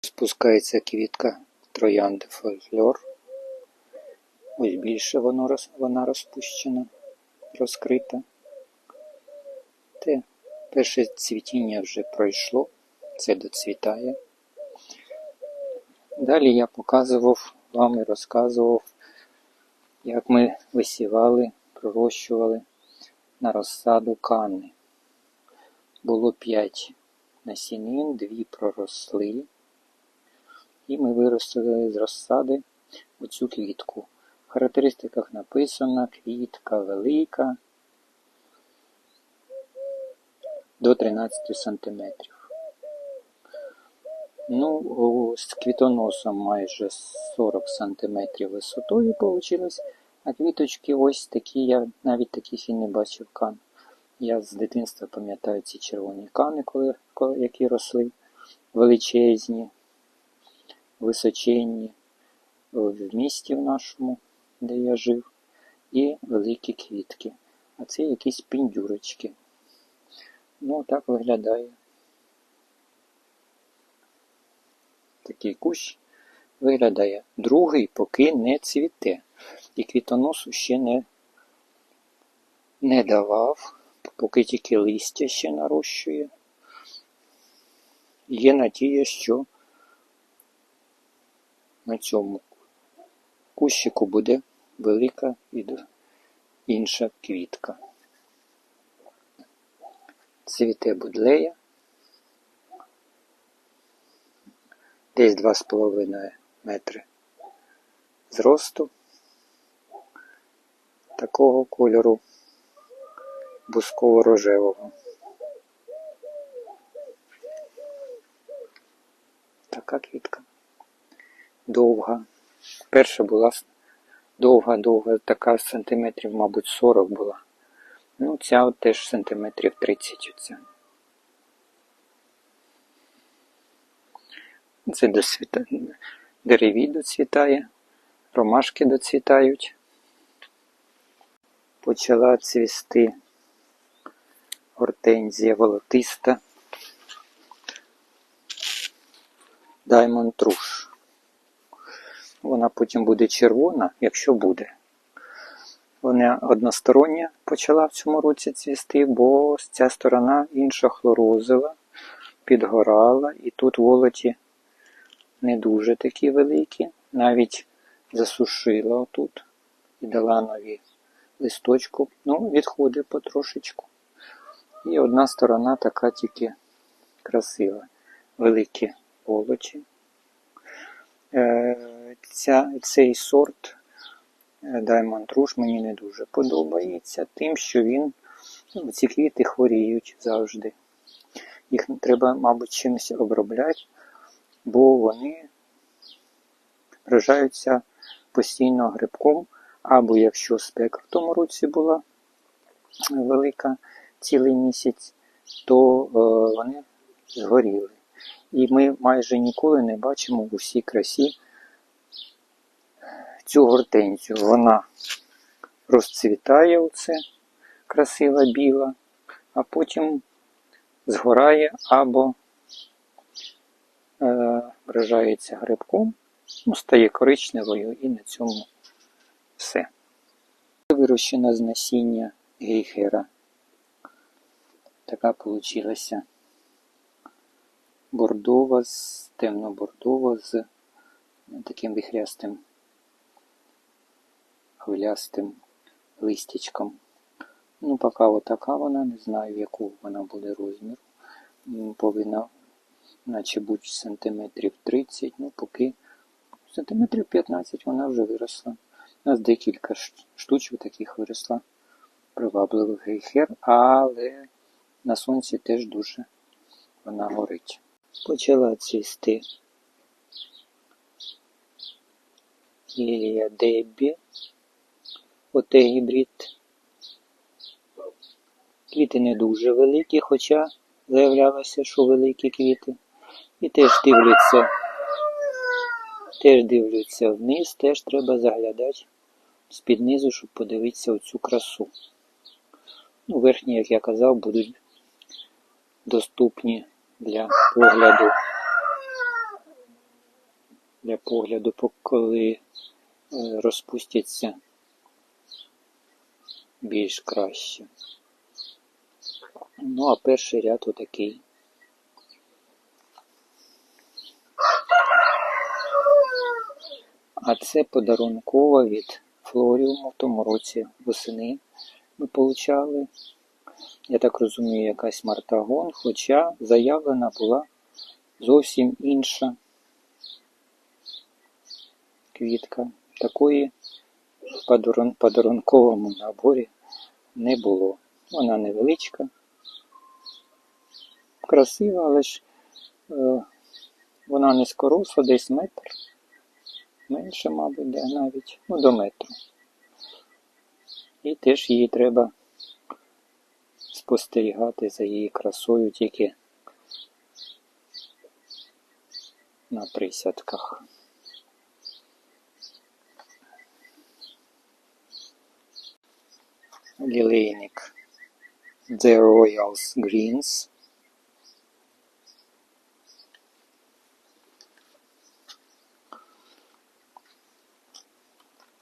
Спускається квітка троянди фольклор. Ось більше вона розпущена, розкрита. Те перше цвітіння вже пройшло, це доцвітає. Далі я показував вам і розказував, як ми висівали, пророщували на розсаду кани. Було 5 насінин, дві проросли. І ми виростили з розсади оцю квітку. В характеристиках написано квітка велика до 13 см. Ну, з квітоносом майже 40 см висотою вийшло, а квіточки ось такі, я навіть таких і не бачив кан. Я з дитинства пам'ятаю ці червоні кани, коли, коли, які росли величезні, височенні в місті в нашому, де я жив, і великі квітки. А це якісь піндюрочки. Ну, так виглядає. Такий кущ виглядає. Другий поки не цвіте. І квітоносу ще не, не давав, поки тільки листя ще нарощує. Є надія, що на цьому кущику буде велика і інша квітка. Цвіте будлея. Десь 2,5 метри зросту. Такого кольору бусково-рожевого. Така квітка. Довга. Перша була довга-довга, така сантиметрів, мабуть, 40 була. Ну, ця от теж сантиметрів 30 оця. Це досвіта... дереві доцвітає, ромашки доцвітають. Почала цвісти гортензія волотиста. Даймонд Руш. Вона потім буде червона, якщо буде. Вона одностороння почала в цьому році цвісти, бо ця сторона інша хлорозила, підгорала, і тут волоті не дуже такі великі, навіть засушила отут і дала нові листочку. Ну, відходить потрошечку. І одна сторона така тільки красива. Великі волочі. Е, ця, цей сорт е, Diamond Rouge мені не дуже подобається, тим, що він, ну, ці квіти хворіють завжди. Їх треба, мабуть, чимось обробляти, бо вони вражаються постійно грибком, або якщо спека в тому році була велика цілий місяць, то е, вони згоріли. І ми майже ніколи не бачимо у всій красі цю гортензію. Вона розцвітає оце, красива біла, а потім згорає або е, вражається грибком, ну, стає коричневою і на цьому все. Вирощена з насіння гейхера. Така получилася бордова темно-бордова з таким вихрястим хвилястим листячком. Ну, поки отака вона, не знаю, яку вона буде розміру. Повинна, наче бути сантиметрів 30, ну поки сантиметрів 15 вона вже виросла. У нас декілька штучок таких виросла. Привабливий гейхер, але на сонці теж дуже вона горить. Почала цвісти Лілія Деббі. Оте гібрид. Квіти не дуже великі, хоча заявлялося, що великі квіти. І теж дивляться, теж дивляться вниз, теж треба заглядати з-під низу, щоб подивитися оцю красу. Ну, верхні, як я казав, будуть доступні для погляду для погляду, коли е, розпустяться більш краще. Ну, а перший ряд отакий. А це подарункова від Флоріуму в тому році восени ми получали. Я так розумію, якась Мартагон, хоча заявлена була зовсім інша квітка. Такої подарунковому наборі не було. Вона невеличка, красива, але ж е, вона низькоросла, десь метр. Менше, мабуть, де навіть, ну до метру. І теж її треба спостерігати за її красою тільки на присядках. Лилейник, The Royals Greens,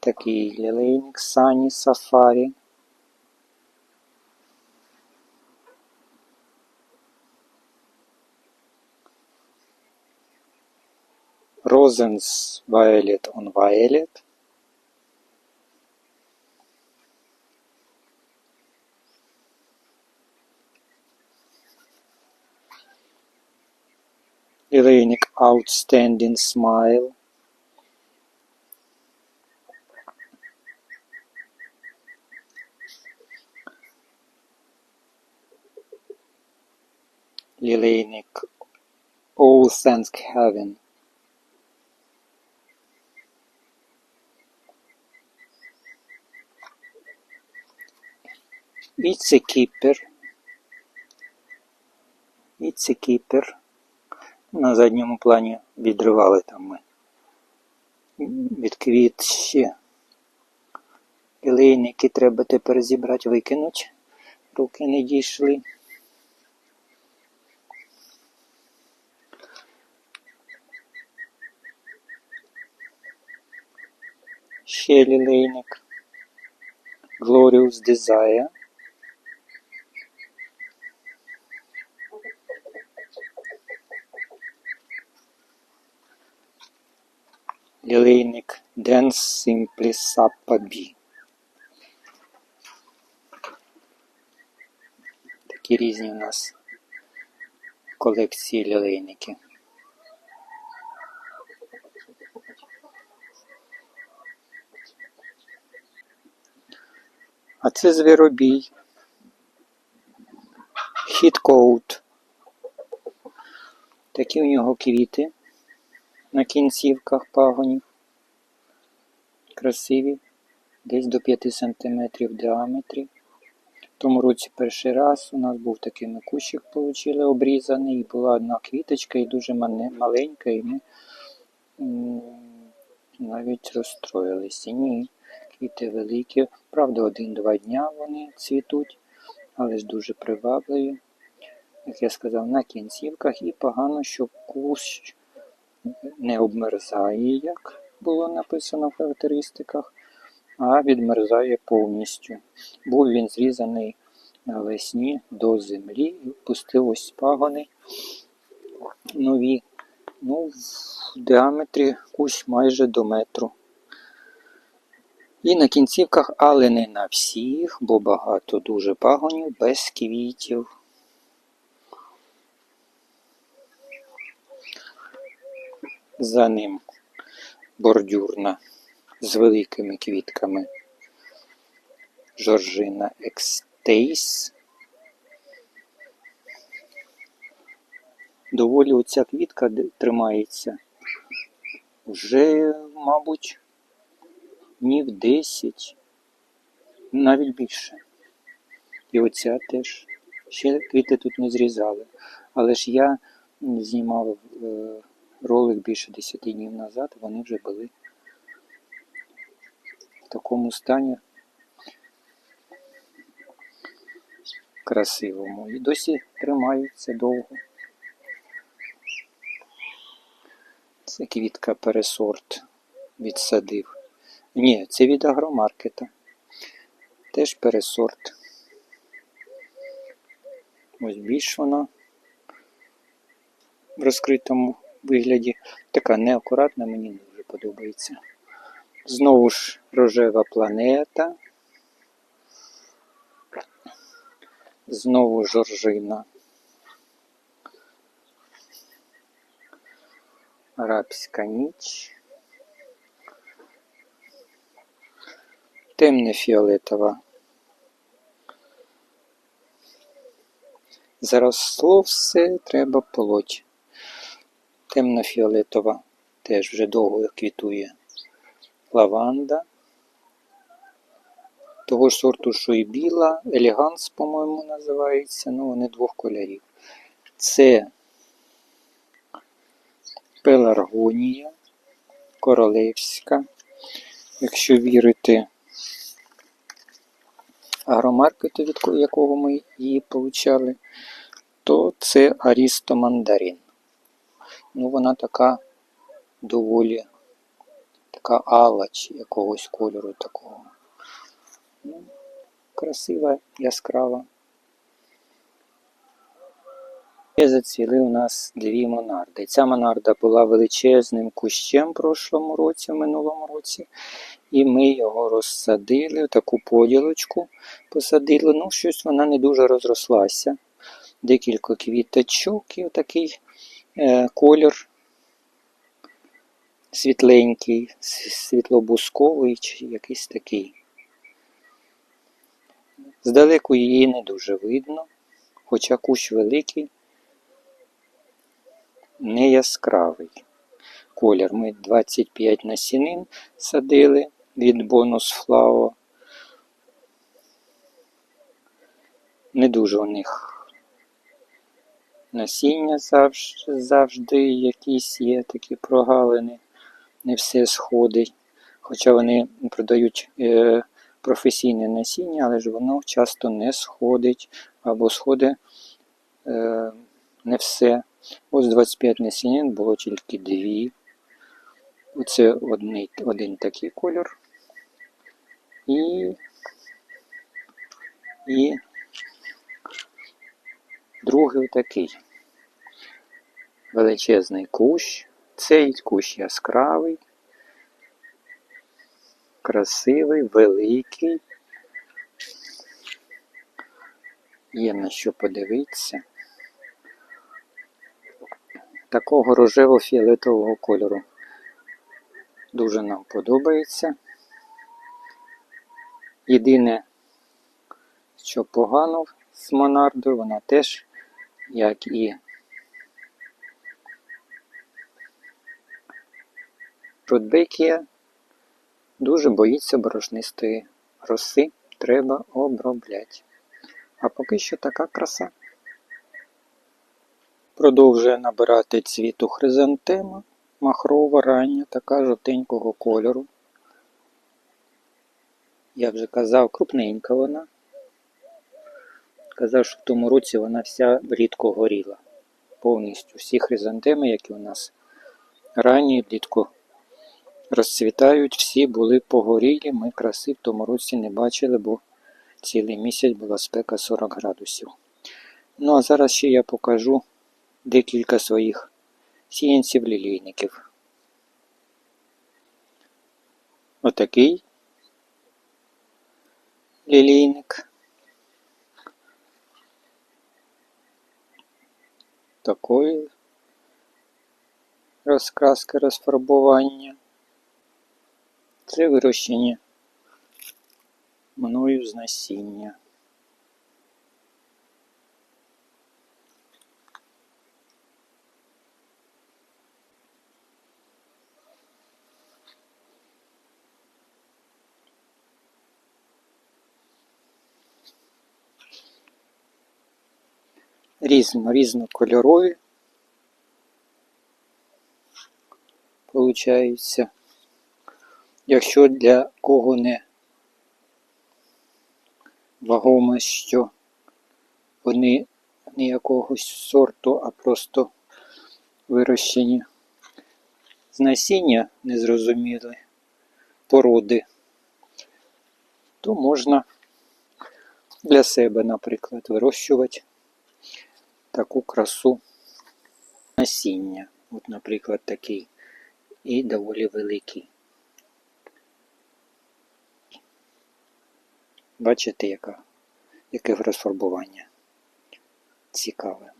такие лилейник, сани, сафари. Розенс Violet on Violet. Lileynik Outstanding Smile. Lileynik All Thanks Heaven. It's a keeper. It's a keeper. На задньому плані відривали там ми від квіт ще. Лілейники треба тепер зібрати, викинути. Руки не дійшли. Ще лілейник. Glorious Desire. Лілейник Dance Simply Sappa B. Такі різні у нас колекції лілейники. А це звіробій. Хіткоут. Такі у нього квіти на кінцівках пагонів. Красиві, десь до 5 см в діаметрі. В тому році перший раз у нас був такий ми кущик получили обрізаний, і була одна квіточка і дуже маленька, і ми навіть розстроїлися. Ні, квіти великі. Правда, один-два дня вони цвітуть, але ж дуже привабливі. Як я сказав, на кінцівках і погано, що кущ не обмерзає, як було написано в характеристиках, а відмерзає повністю. Був він зрізаний навесні до землі пустив ось пагони нові. Ну, в діаметрі кущ майже до метру. І на кінцівках, але не на всіх, бо багато дуже пагонів без квітів. За ним бордюрна з великими квітками. Жоржина Екстейс. Доволі оця квітка тримається вже, мабуть, днів 10, навіть більше. І оця теж. Ще квіти тут не зрізали. Але ж я знімав е, ролик більше 10 днів назад, вони вже були в такому стані красивому. І досі тримаються довго. Це квітка пересорт відсадив. Ні, це від агромаркета. Теж пересорт. Ось більш вона в розкритому вигляді. Така неакуратна, мені не дуже подобається. Знову ж рожева планета. Знову жоржина. Арабська ніч. Темне фіолетова. Заросло все, треба полоть. Темно-фіолетова теж вже довго квітує. Лаванда. Того ж сорту, що і біла, елеганс, по-моєму, називається. Ну, вони двох кольорів. Це пеларгонія, королевська. Якщо вірити агромаркету, від якого ми її получали, то це арістомандарин. Ну, вона така доволі така алла чи якогось кольору такого. Ну, красива, яскрава. І зацвіли у нас дві монарди. Ця монарда була величезним кущем в прошлому році, в минулому році. І ми його розсадили, в таку поділочку посадили. Ну, щось вона не дуже розрослася. Декілька квіточок і отакий колір світленький, світлобусковий чи якийсь такий. Здалеку її не дуже видно, хоча кущ великий, не яскравий. Колір ми 25 насінин садили від бонус флао. Не дуже у них насіння завжди, завжди якісь є такі прогалини, не все сходить. Хоча вони продають е, професійне насіння, але ж воно часто не сходить або сходить е, не все. Ось 25 насінин було тільки дві. Оце одний, один такий кольор. І, і другий такий величезний кущ. Цей кущ яскравий, красивий, великий. Є на що подивитися. Такого рожево-фіолетового кольору. Дуже нам подобається. Єдине, що погано з Монардою, вона теж, як і Рудбекія, дуже боїться борошнистої роси. Треба обробляти. А поки що така краса. Продовжує набирати цвіту хризантема, махрова рання, така жовтенького кольору. Я вже казав, крупненька вона. Казав, що в тому році вона вся рідко горіла. Повністю всі хризантеми, які у нас ранні влітку розцвітають, всі були погорілі. Ми краси в тому році не бачили, бо цілий місяць була спека 40 градусів. Ну а зараз ще я покажу декілька своїх сіянців лілійників. Отакий лілійник. Такої розкраски розфарбування. Це вирощені мною з насіння. Різно, різнокольорові. Получається. Якщо для кого не вагомо, що вони не якогось сорту, а просто вирощені з насіння незрозумілої породи, то можна для себе, наприклад, вирощувати таку красу насіння. От, наприклад, такий і доволі великий. Бачите, яка, яке розфарбування цікаве.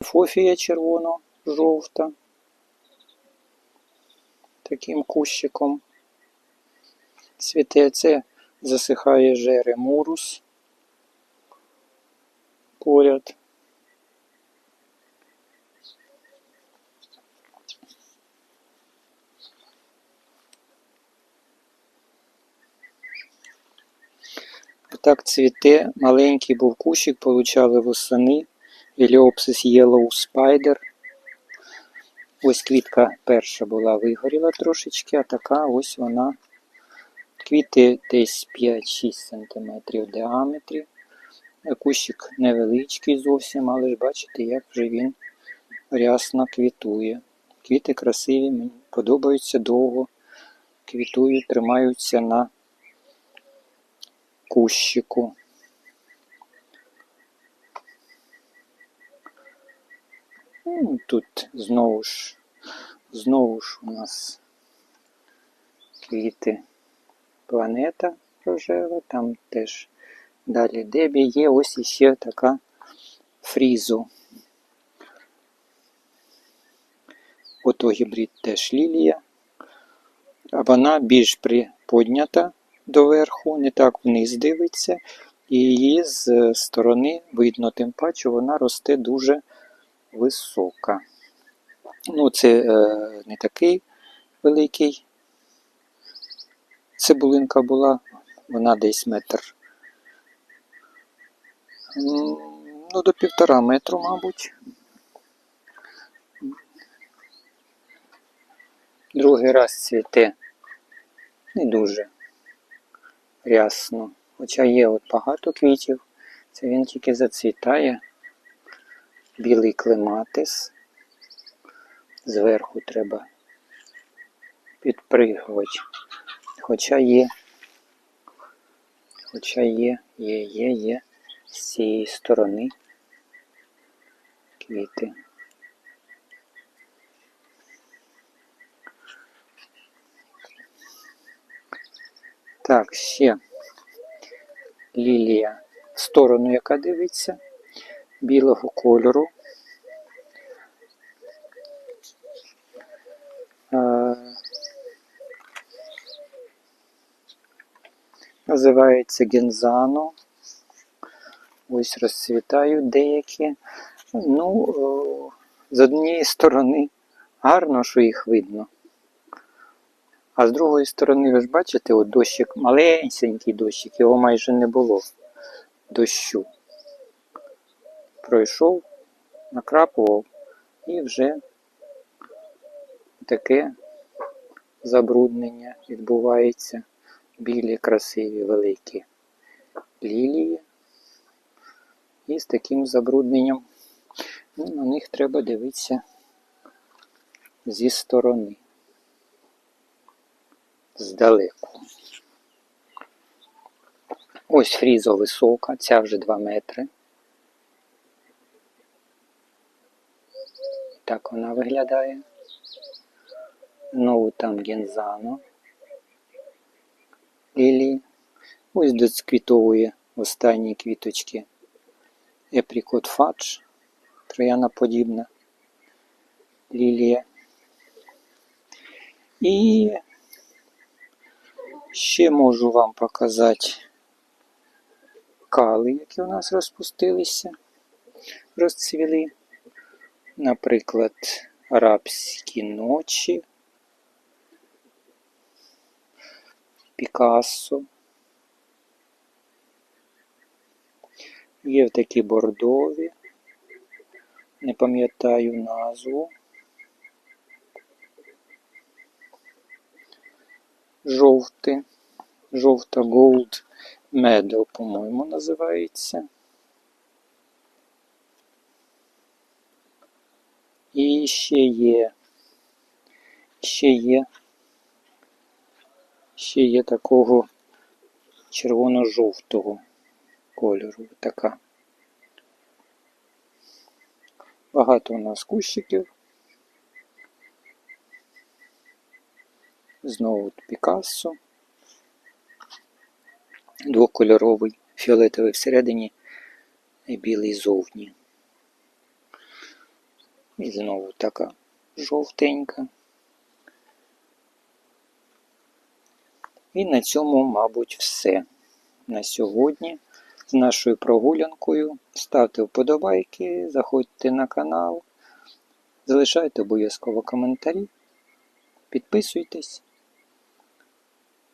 Фофія червоно-жовта. Таким кущиком. Цвіте це засихає жеремурус поряд. Так цвіте, маленький був кущик, получали восени. Еліопсис Yellow Spider. Ось квітка перша була вигоріла трошечки, а така ось вона. Квіти десь 5-6 см в діаметрі. Кущик невеличкий зовсім, але ж бачите, як вже він рясно квітує. Квіти красиві, мені подобаються довго. Квітують, тримаються на кущику. Ну, Тут знову ж, знову ж у нас квіти планета рожева, там теж далі дебі є ось іще така фрізу. Ото гібрид теж лілія. А вона більш приподнята доверху, не так вниз дивиться, і її з сторони видно, тим паче вона росте дуже висока. Ну, це е, не такий великий. Цибулинка була, вона десь метр. Ну, до півтора метру, мабуть. Другий раз цвіте не дуже рясно. Хоча є от багато квітів, це він тільки зацвітає. Білий клематис. Зверху треба підпригувати. Хоча є, хоча є, є, є, є з цієї сторони квіти. Так, ще лілія в сторону, яка дивиться, білого кольору. Е, Називається гензано. Ось розцвітають деякі. Ну, з однієї сторони гарно, що їх видно. А з другої сторони, ви ж бачите, от дощик, малесенький дощик, його майже не було дощу. Пройшов, накрапував і вже таке забруднення відбувається. Білі, красиві, великі лілії. І з таким забрудненням ну, на них треба дивитися зі сторони. Здалеку. Ось фріза висока, ця вже 2 метри. Так вона виглядає. Знову там гензано. Лілії. Ось доцквітовує останні квіточки. Епрікот фадж, трояна подібна лілія. І ще можу вам показати кали, які у нас розпустилися, розцвіли. Наприклад, арабські ночі, Пікассо. Є такі бордові, не пам'ятаю назву. Жовтий, жовта Gold Medal, по-моєму, називається. І ще є ще є. Ще є такого червоно-жовтого кольору. Така. Багато у нас кущиків. Знову Пікассо. Двокольоровий, фіолетовий всередині і білий зовні. І знову така жовтенька. І на цьому, мабуть, все на сьогодні з нашою прогулянкою. Ставте вподобайки, заходьте на канал, залишайте обов'язково коментарі, підписуйтесь.